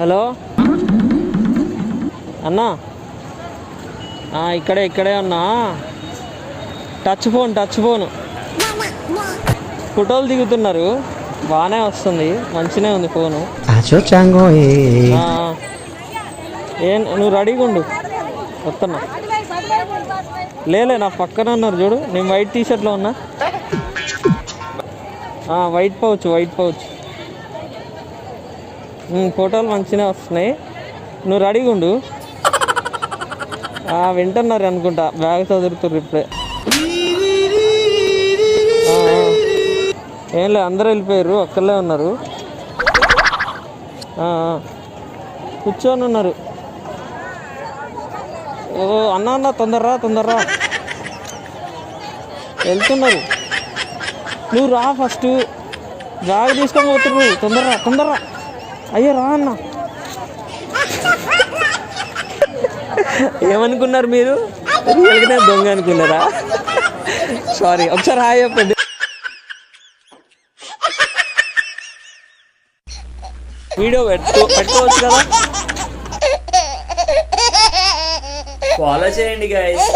Hello? అన్నా? ఇక్కడే ఇక్కడే ఉన్నా టచ్ ఫోన్ టచ్ ఫోన్. ఫోటోలు దిగుతున్నారు. బాగానే వస్తుంది. మంచిగానే ఉంది ఫోను. ఏం నువ్వు రెడీగా ఉండు. వస్తున్నా లేలే నా పక్కన ఉన్నారు చూడు. నేను వైట్ టీ షర్ట్లో ఉన్నా వైట్ పౌచ్ వైట్ పౌచ్. ఫోటోలు మంచిగా వస్తున్నాయి. నువ్వు రెడీగా ఉండు వింటున్నారు అనుకుంటా. బ్యాగ్ చదువుతున్నారు ఇప్పుడే. ఏం లేదు అందరూ వెళ్ళిపోయారు ఒక్కళ్ళే ఉన్నారు. కూర్చొని ఉన్నారు. ఓ అన్న అన్న తొందరరా తొందరరా. వెళ్తున్నారు. నువ్వు రా ఫస్ట్ బ్యాగ్ తీసుకొని పోతున్నారు తొందరరా తొందరరా. అయ్యో రా అన్న. ఏమనుకున్నారు మీరు? రియల్గానే దొంగ అనుకున్నారా? సారీ ఒకసారి హాయ్ చెప్పండి. వీడియో పెట్టు పెట్టుకోవచ్చు కదా? ఫాలో చేయండి గైస్